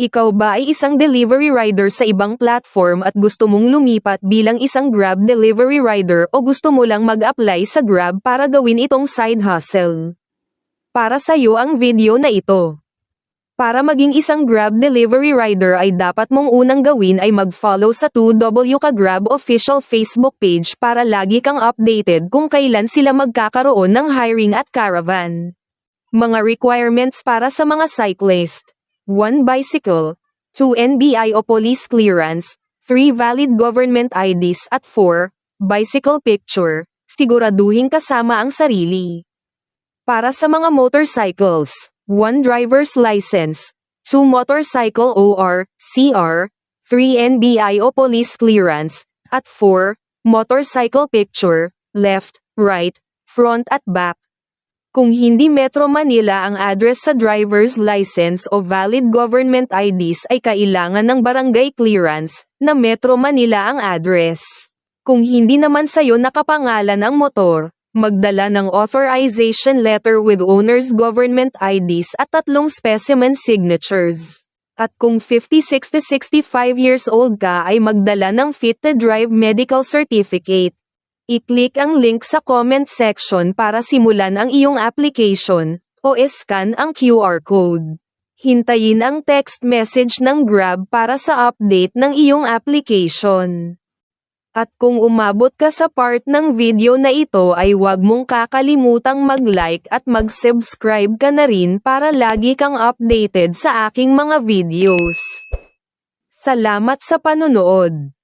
Ikaw ba ay isang delivery rider sa ibang platform at gusto mong lumipat bilang isang Grab delivery rider o gusto mo lang mag-apply sa Grab para gawin itong side hustle? Para sa iyo ang video na ito. Para maging isang Grab delivery rider ay dapat mong unang gawin ay mag-follow sa 2W ka Grab official Facebook page para lagi kang updated kung kailan sila magkakaroon ng hiring at caravan. Mga requirements para sa mga cyclist. 1 bicycle, 2 NBI o police clearance, 3 valid government IDs at 4 bicycle picture, siguraduhin kasama ang sarili. Para sa mga motorcycles, 1 driver's license, 2 motorcycle OR, CR, 3 NBI o police clearance, at 4 motorcycle picture, left, right, front at back. Kung hindi Metro Manila ang address sa driver's license o valid government IDs ay kailangan ng barangay clearance na Metro Manila ang address. Kung hindi naman sayo nakapangalan ang motor, magdala ng authorization letter with owner's government IDs at tatlong specimen signatures. At kung 56 to 65 years old ka ay magdala ng Fit to Drive Medical Certificate. I-click ang link sa comment section para simulan ang iyong application, o scan ang QR code. Hintayin ang text message ng Grab para sa update ng iyong application. At kung umabot ka sa part ng video na ito ay huwag mong kakalimutang mag-like at mag-subscribe ka na rin para lagi kang updated sa aking mga videos. Salamat sa panonood!